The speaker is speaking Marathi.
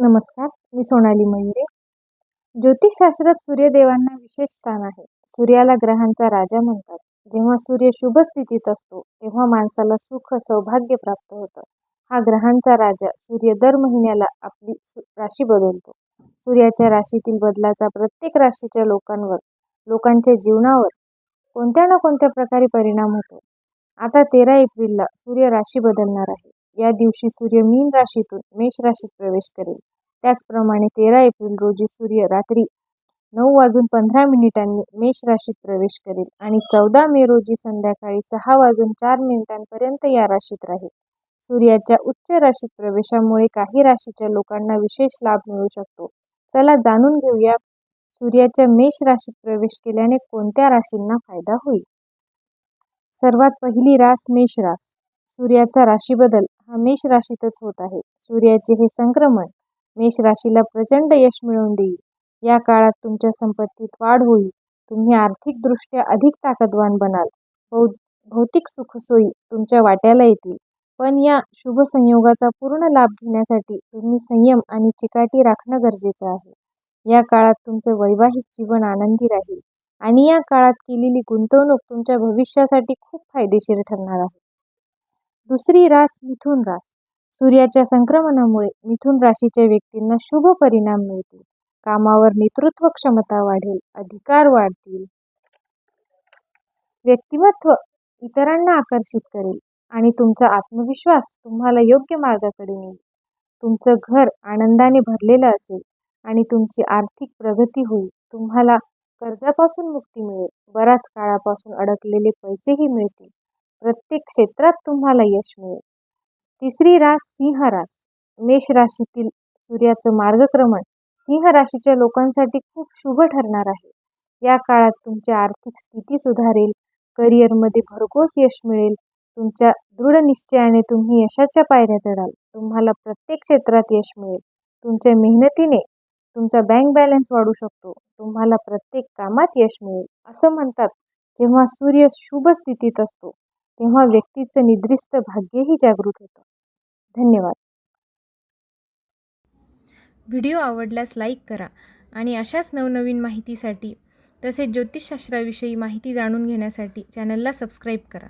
नमस्कार मी सोनाली मयुरे. ज्योतिषशास्त्रात सूर्यदेवांना विशेष स्थान आहे. सूर्याला ग्रहांचा राजा म्हणतात. जेव्हा सूर्य शुभ स्थितीत असतो तेव्हा माणसाला सुख सौभाग्य प्राप्त होतं. हा ग्रहांचा राजा सूर्य दर महिन्याला आपली सु- राशी बदलतो. सूर्याच्या राशीतील बदलाचा प्रत्येक राशीच्या लोकांवर लोकांच्या जीवनावर कोणत्या ना कोणत्या प्रकारे परिणाम होतो? आता तेरा एप्रिलला सूर्य राशी बदलणार आहे. या दिवशी सूर्य मीन राशीतून मेष राशीत प्रवेश करेल. त्याचप्रमाणे तेरा एप्रिल रोजी सूर्य रात्री नऊ वाजून पंधरा मिनिटांनी मेष राशीत प्रवेश करेल आणि चौदा मे रोजी संध्याकाळी सहा वाजून चार मिनिटांपर्यंत या राशीत राहील. सूर्याच्या उच्च राशीत प्रवेशामुळे काही राशीच्या लोकांना विशेष लाभ मिळू शकतो. चला जाणून घेऊया सूर्याच्या मेष राशीत प्रवेश केल्याने कोणत्या राशींना फायदा होईल. सर्वात पहिली रास मेष रास. सूर्याचा राशी बदल हा मेष राशीतच होत आहे. सूर्याचे हे संक्रमण मेष राशीला प्रचंड यश मिळवून देईल. या काळात तुमच्या संपत्तीत वाढ होईल. तुम्ही आर्थिकदृष्ट्या अधिक ताकदवान बनाल. भौ भौतिक सुखसोयी तुमच्या वाट्याला येतील. पण या शुभ संयोगाचा पूर्ण लाभ घेण्यासाठी तुम्ही संयम आणि चिकाटी राखणं गरजेचं आहे. या काळात तुमचं वैवाहिक जीवन आनंदी राहील आणि या काळात केलेली गुंतवणूक तुमच्या भविष्यासाठी खूप फायदेशीर ठरणार आहे. दुसरी रास मिथुन रास. सूर्याच्या संक्रमणामुळे मिथुन राशीच्या व्यक्तींना शुभ परिणाम मिळतील. कामावर नेतृत्व क्षमता वाढेल अधिकार वाढतील. व्यक्तिमत्व इतरांना आकर्षित करेल आणि तुमचा आत्मविश्वास तुम्हाला योग्य मार्गाकडे नेईल. तुमचं घर आनंदाने भरलेलं असेल आणि तुमची आर्थिक प्रगती होईल. तुम्हाला कर्जापासून मुक्ती मिळेल. बराच काळापासून अडकलेले पैसेही मिळतील. प्रत्येक क्षेत्रात तुम्हाला यश मिळेल. तिसरी रास सिंह रास. मेष राशीतील सूर्याचं मार्गक्रमण सिंह राशीच्या लोकांसाठी खूप शुभ ठरणार आहे. या काळात तुमची आर्थिक स्थिती सुधारेल करिअरमध्ये भरघोस यश मिळेल तुमच्या दृढ निश्चयाने तुम्ही यशाच्या पायऱ्या चढाल तुम्हाला प्रत्येक क्षेत्रात यश मिळेल. तुमच्या मेहनतीने तुमचा बँक बॅलन्स वाढू शकतो तुम्हाला प्रत्येक कामात यश मिळेल असं म्हणतात जेव्हा सूर्य शुभ स्थितीत असतो. तेव्हा व्यक्तीचं निद्रिस्त भाग्यही जागृत होतं. धन्यवाद. व्हिडिओ आवडल्यास लाईक करा आणि अशाच नवनवीन माहितीसाठी तसेच ज्योतिषशास्त्राविषयी माहिती जाणून घेण्यासाठी चॅनलला सबस्क्राईब करा.